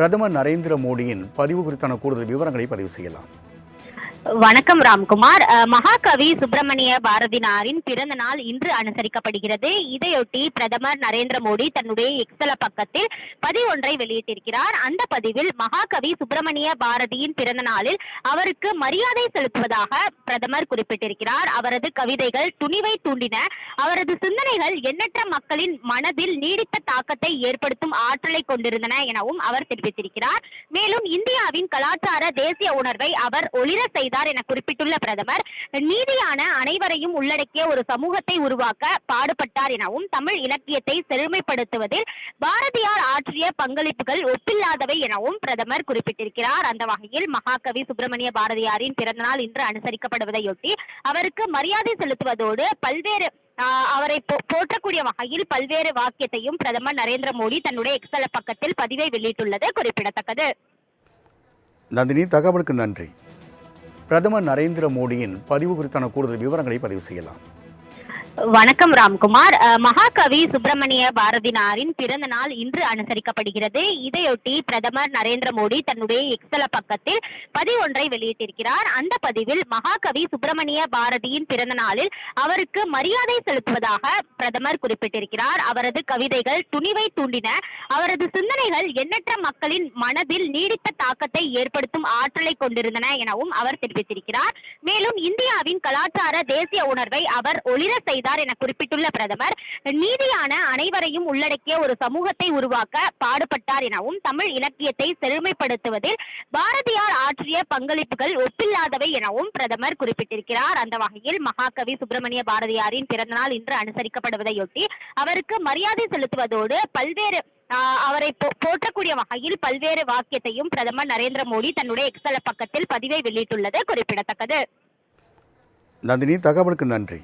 பிரதமர் நரேந்திர மோடியின் பதிவு குறித்தான கூடுதல் விவரங்களை பதிவு செய்யலாம். வணக்கம் ராம்குமார். மகாகவி சுப்பிரமணிய பாரதினாரின் பிறந்த நாள் இன்று அனுசரிக்கப்படுகிறது. இதையொட்டி பிரதமர் நரேந்திர மோடி தன்னுடைய எக்ஸல பக்கத்தில் பதிவொன்றை வெளியிட்டிருக்கிறார். அந்த பதிவில் மகாகவி சுப்பிரமணிய பாரதியின் பிறந்த நாளில் அவருக்கு மரியாதை செலுத்துவதாக பிரதமர் குறிப்பிட்டிருக்கிறார். அவரது கவிதைகள் துணிவை தூண்டின அவரது சிந்தனைகள் எண்ணற்ற மக்களின் மனதில் நீடித்த தாக்கத்தை ஏற்படுத்தும் ஆற்றலை கொண்டிருந்தன எனவும் அவர் தெரிவித்திருக்கிறார். மேலும் இந்தியாவின் கலாச்சார தேசிய உணர்வை அவர் ஒளிர செய்தார் என குறிப்பிட்டுள்ள பிரதமர் நீதியான அனைவரையும் உள்ளடக்கிய ஒரு சமூகத்தை உருவாக்க பாடுபட்டார் எனவும் தமிழ் இலக்கியத்தை செழுமைப்படுத்துவதில் பாரதியார் ஆற்றிய பங்களிப்புகள் ஒப்பில்லாதவை எனவும் பிரதமர் குறிப்பிட்டிருக்கிறார். அந்த வகையில் மகாகவி சுப்பிரமணிய பாரதியாரின் பிறந்தநாள் இன்று அனுசரிக்கப்படுவதையொட்டி அவருக்கு மரியாதை செலுத்துவதோடு பல்வேறு அவரை போ- போற்றக்கூடிய வகையில் பல்வேறு வாக்கியத்தையும் பிரதமர் நரேந்திர மோடி தன்னுடைய எக்ஸல பக்கத்தில் பதிவை வெளியிட்டுள்ளது குறிப்பிடத்தக்கது. நந்தினி தகவலுக்கு நன்றி. பிரதமர் நரேந்திர மோடியின் பதிவு குறித்தான கூடுதல் விவரங்களை பதிவு செய்யலாம். வணக்கம் ராம்குமார். மகாகவி சுப்பிரமணிய பாரதினாரின் பிறந்த நாள் இன்று அனுசரிக்கப்படுகிறது. இதையொட்டி பிரதமர் நரேந்திர மோடி தன்னுடைய எக்ஸல பக்கத்தில் பதிவொன்றை வெளியிட்டிருக்கிறார். அந்த பதிவில் மகாகவி சுப்பிரமணிய பாரதியின் பிறந்த நாளில் அவருக்கு மரியாதை செலுத்துவதாக பிரதமர் குறிப்பிட்டிருக்கிறார். அவரது கவிதைகள் துணிவை தூண்டின அவரது சிந்தனைகள் எண்ணற்ற மக்களின் மனதில் நீடித்த தாக்கத்தை ஏற்படுத்தும் ஆற்றலை கொண்டிருந்தன எனவும் அவர் தெரிவித்திருக்கிறார். மேலும் இந்தியாவின் கலாச்சார தேசிய உணர்வை அவர் ஒளிர செய்தார் என குறிப்பிட்டுள்ள பிரதமர் நீதியான அனைவரையும் உள்ளடக்கிய ஒரு சமூகத்தை உருவாக்க பாடுபட்டார் எனவும் தமிழ் இலக்கியத்தை செழுமைப்படுத்துவதில் பாரதியார் ஆற்றிய பங்களிப்புகள் ஒப்பில்லாதவை எனவும் பிரதமர் குறிப்பிட்டிருக்கிறார். அந்த வகையில் மகாகவி சுப்பிரமணிய பாரதியாரின் பிறந்தநாள் இன்று அனுசரிக்கப்படுவதையொட்டி அவருக்கு மரியாதை செலுத்துவதோடு பல்வேறு அவரை போ- போற்றக்கூடிய வகையில் பல்வேறு வாக்கியத்தையும் பிரதமர் நரேந்திர மோடி தன்னுடைய எக்ஸல பக்கத்தில் பதிவை வெளியிட்டுள்ளது குறிப்பிடத்தக்கது. நந்தினி தகவலுக்கு நன்றி.